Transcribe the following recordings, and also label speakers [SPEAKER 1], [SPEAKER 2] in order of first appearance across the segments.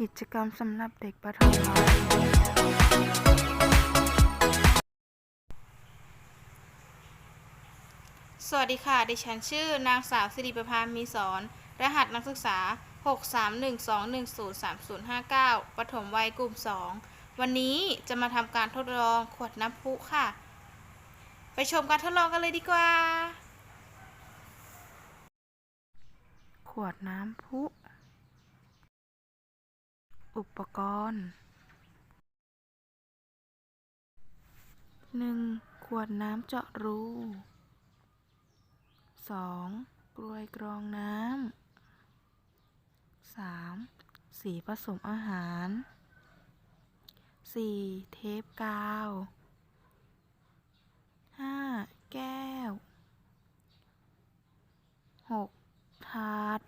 [SPEAKER 1] กิจกรรมสำหรับเด็กประถมวัย
[SPEAKER 2] สวัสดีค่ะ ดิฉันชื่อนางสาวสิริประภามีสอน รหัสนักศึกษา 631210359ปฐมวัยกลุ่ม 2 วันนี้จะมาทำการทดลองขวดน้ำพุค่ะ ไปชมการทดลองกันเลยดีกว่า
[SPEAKER 1] ขวดน้ำพุ อุปกรณ์ 1. ขวดน้ำเจาะรู 2. กลวยกรองน้ำ 3. สีผสมอาหาร 4. เทปกาว 5. แก้ว 6. ถาด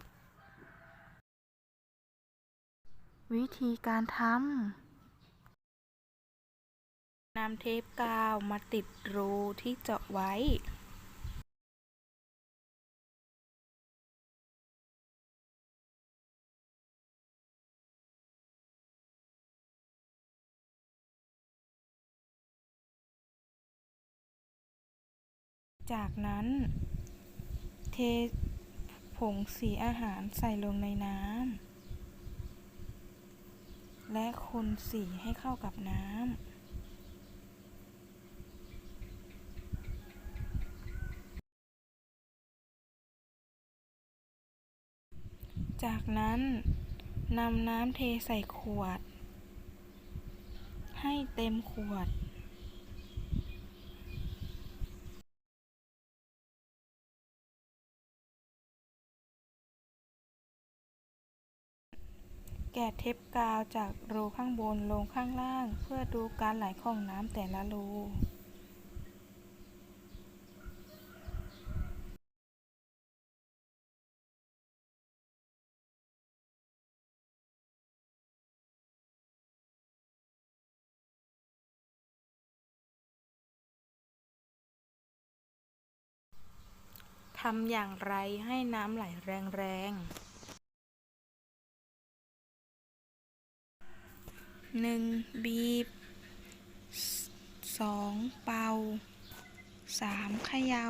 [SPEAKER 1] วิธีการทำนำเทปกาวมาติดรูที่เจาะไว้ จากนั้น เทผงสีอาหารใส่ลงในน้ำ และคนสีให้เข้ากับน้ำจากนั้นนำน้ำเทใส่ขวด ให้เต็มขวด แกะเทปกาวจากรูข้างบนลงข้างล่าง เพื่อดูการไหลของน้ำแต่ละรูทำอย่างไรให้น้ำไหลแรงๆ หนึ่งบีบสองเป่าสามเขยา่า